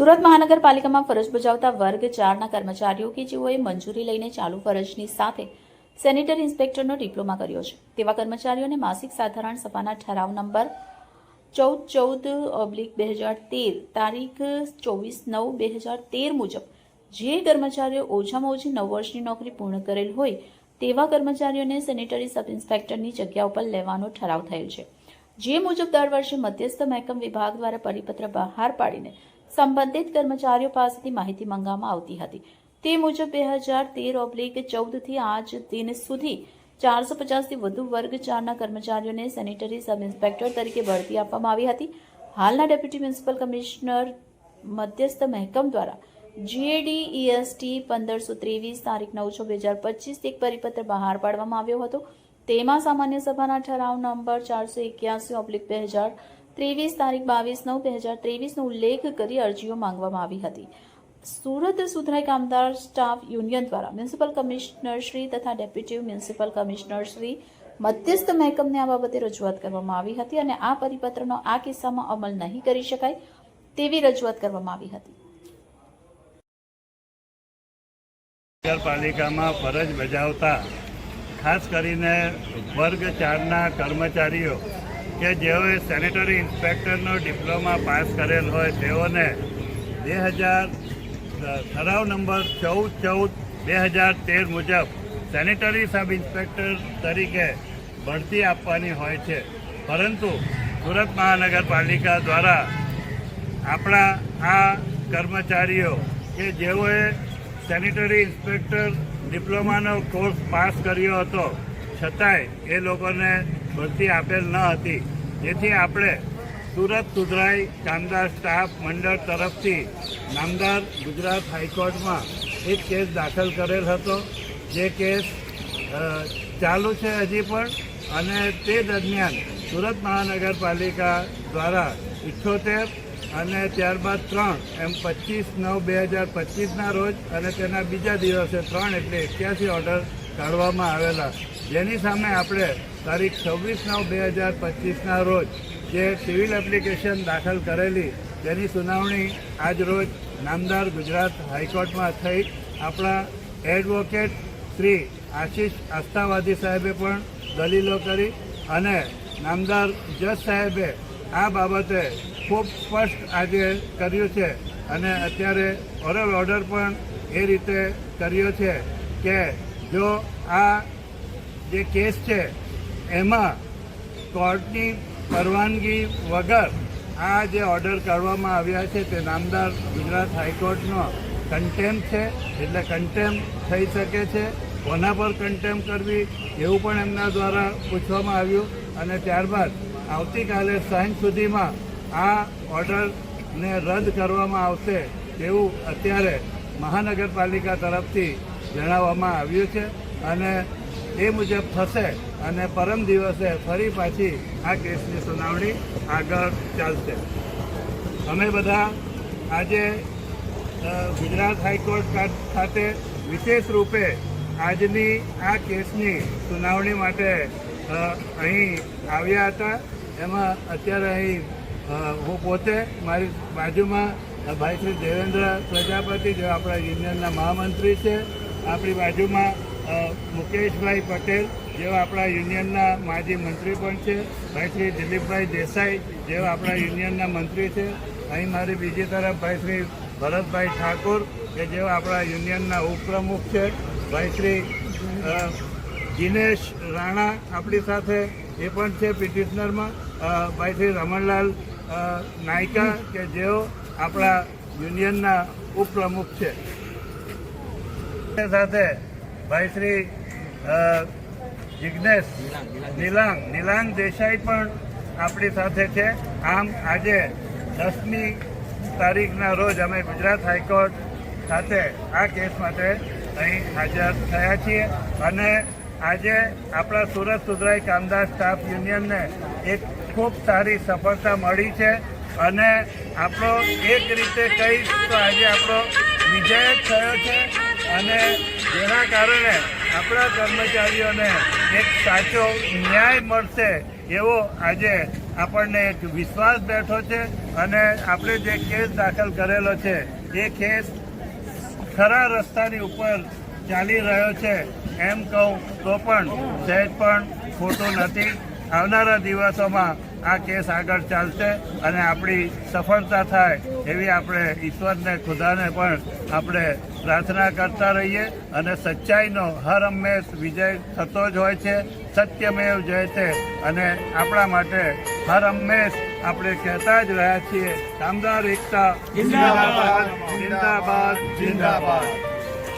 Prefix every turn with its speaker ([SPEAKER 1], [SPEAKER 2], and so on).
[SPEAKER 1] સુરત મહાનગરપાલિકામાં ફરજ બજાવતા વર્ગ ચારના કર્મચારીઓ કે જેઓએ મંજૂરી લઈને ચાલુ ફરજની સાથે સેનેટરી ઇન્સ્પેક્ટરનો ડિપ્લોમા કર્યો છે. તેવા કર્મચારીઓને માસિક સાધારણ સભાના ઠરાવ નંબર ચૌદ ચૌદ ઓબ્લિક બે હજાર તેર તારીખ ચોવીસ નવ બે હજાર તેર મુજબ જે કર્મચારીઓ ઓછામાં ઓછી નવ વર્ષની નોકરી પૂર્ણ કરેલ હોય તેવા કર્મચારીઓને સેનેટરી સબ ઇન્સ્પેક્ટરની જગ્યા ઉપર લેવાનો ઠરાવ થયેલ છે. જે મુજબ દર વર્ષે મધ્યસ્થ મહેકમ વિભાગ દ્વારા પરિપત્ર બહાર પાડીને સંબંધિત કર્મચારીઓ પાસેથી માહિતી માંગવામાં આવતી હતી. તે મુજબ બે હજાર તેર ઓબ્લિક ચૌદથી આજ દિન સુધી ચારસો પચાસથી વધુ વર્ગ ચારના કર્મચારીઓને સેનિટરી સબ ઇન્સ્પેક્ટર તરીકે બઢતી આપવામાં આવી હતી. હાલના ડેપ્યુટી મ્યુનિસિપલ કમિશનર મધ્યસ્થ મહેકમ દ્વારા જીએડી ઈએસટી પંદરસો ત્રેવીસ તારીખ નવ છ બે હજાર પચીસ એક પરિપત્ર બહાર પાડવામાં આવ્યો હતો. તેમાં સામાન્ય સભાના ઠરાવ નંબર ચારસો એક્યાસી ઓબ્લિક બે હજાર ત્રેવીસ તારીખ બાવીસ નવ બે હજાર ત્રેવીસનો ઉલ્લેખ કરી અરજીઓ માંગવામાં આવી હતી. સુરત સુધરાઈ કામદાર સ્ટાફ યુનિયન દ્વારા મ્યુનિસિપલ કમિશનર શ્રી તથા ડેપ્યુટી મ્યુનિસિપલ કમિશનરશ્રી મધ્યસ્થ મહેકમને આ બાબતે રજૂઆત કરવામાં આવી હતી અને આ પરિપત્રનો આ કિસ્સામાં અમલ નહીં કરી શકાય તેવી રજૂઆત કરવામાં આવી હતી.
[SPEAKER 2] નગરપાલિકામાં ફરજ બજાવતા, ખાસ કરીને વર્ગ ચારના કર્મચારીઓ કે જેઓએ સેનેટરી ઇન્સ્પેક્ટરનો ડિપ્લોમા પાસ કરેલ હોય, તેઓને બે હજાર ઠરાવ નંબર ચૌદ ચૌદ બે હજાર તેર મુજબ સેનેટરી સબ ઇન્સ્પેક્ટર તરીકે ભરતી આપવાની હોય છે. પરંતુ સુરત મહાનગરપાલિકા દ્વારા આપણા આ કર્મચારીઓ કે જેઓએ સેનિટરી ઇન્સ્પેક્ટર ડિપ્લોમાનો કોર્સ પાસ કર્યો હતો, છતાંય એ લોકોને ભરતી આપેલ ન હતી. જેથી આપણે સુરત સુધરાઈ કામદાર સ્ટાફ મંડળ તરફથી નામદાર ગુજરાત હાઈકોર્ટમાં એક કેસ દાખલ કરેલ હતો. જે કેસ ચાલુ છે હજી પણ અને તે દરમિયાન સુરત મહાનગરપાલિકા દ્વારા ઇઠ્ઠોતેર અને ત્યારબાદ ત્રણ એમ પચીસ નવ બે હજાર પચીસના રોજ અને તેના બીજા દિવસે ત્રણ એટલે એક્યાસી ઓર્ડર કાઢવામાં આવેલા. જેની સામે આપણે તારીખ છવ્વીસ નવ બે હજાર પચીસના રોજ જે સિવિલ એપ્લિકેશન દાખલ કરેલી તેની સુનાવણી આજ રોજ નામદાર ગુજરાત હાઈકોર્ટમાં થઈ. આપણા એડવોકેટ શ્રી આશીષ આસ્થાવાદી સાહેબે પણ દલીલો કરી અને નામદાર જજ સાહેબે આ બાબતે ખૂબ સ્પષ્ટ આજે કર્યું છે અને અત્યારે ઓરલ ઓર્ડર પણ એ રીતે કર્યો છે કે જો આ જે કેસ છે એમાં કોર્ટની પરવાનગી વગર આ જે ઓર્ડર કાઢવામાં આવ્યા છે તે નામદાર ગુજરાત હાઈકોર્ટનો કન્ટેમ છે, એટલે કન્ટેમ થઈ શકે છે, કોના પર કન્ટેમ કરવી એવું પણ એમના દ્વારા પૂછવામાં આવ્યું અને ત્યારબાદ આવતીકાલે સાંજ સુધીમાં આ ઓર્ડરને રદ કરવામાં આવશે તેવું અત્યારે મહાનગરપાલિકા તરફથી જણાવવામાં આવ્યું છે અને એ મુજબ થશે અને પરમ દિવસે ફરી પાછી આ કેસની સુનાવણી આગળ ચાલશે. અમે બધા આજે ગુજરાત હાઈકોર્ટ ખાતે વિશેષ રૂપે આજની આ કેસની સુનાવણી માટે અહીં આવ્યા હતા. એમાં અત્યારે અહીં હું પોતે, મારી બાજુમાં ભાઈ શ્રી દેવેન્દ્ર પ્રજાપતિ, જે આપણા યુનિયનના મહામંત્રી છે, આપણી બાજુમાં મુકેશભાઈ પટેલ, જેઓ આપણા યુનિયનના માજી મંત્રી પણ છે. ભાઈ શ્રી દિલીપભાઈ દેસાઈ, જેઓ આપણા યુનિયનના મંત્રી છે. અહીં મારી બીજી તરફ ભાઈ શ્રી ભરતભાઈ ઠાકોર, કે જેઓ આપણા યુનિયનના ઉપપ્રમુખ છે. ભાઈ શ્રી દિનેશ રાણા આપણી સાથે એ પણ છે પિટિશનરમાં. ભાઈ શ્રી રમણલાલ નાયકા, કે જેઓ આપણા યુનિયનના ઉપપ્રમુખ છે. સાથે ભાઈ શ્રી જિજ્ઞેશ નિલાંગ નિલાંગ દેસાઈ પણ આપણી સાથે છે. આમ આજે દસમી તારીખના રોજ અમે ગુજરાત હાઈકોર્ટ સાથે આ કેસ માટે અહીં હાજર થયા છીએ. અને આજે આપણા સુરત સુધરાઈ કામદાર સ્ટાફ યુનિયનને એક ખૂબ સારી સફળતા મળી છે. અને આપણો એક રીતે કહીશ તો આજે આપણો વિજય થયો છે. અને જેના કારણે આપણા કર્મચારીઓને એક સાચો ન્યાય મળશે એવો આજે આપણને એક વિશ્વાસ બેઠો છે અને આપણે જે કેસ દાખલ કરેલો છે, એ કેસ ખરા રસ્તાની ઉપર ચાલી રહ્યો છે. એમ કહું તો પણ સહેજ પણ ખોટું નથી. આવનારા દિવસોમાં આ કેસ આગળ ચાલશે અને આપણી સફળતા થાય એવી આપણે ઈશ્વરને ખુદાને પણ આપણે પ્રાર્થના કરતા રહીએ અને સચ્ચાઈનો હર હંમેશ વિજય થતો જ હોય છે સત્યમેવ જયતે અને આપણા માટે હર હંમેશ આપણે કહેતા જ રહ્યા છીએ કામદાર એકતા જિંદાબાદ. જિંદાબાદ. જિંદાબાદ.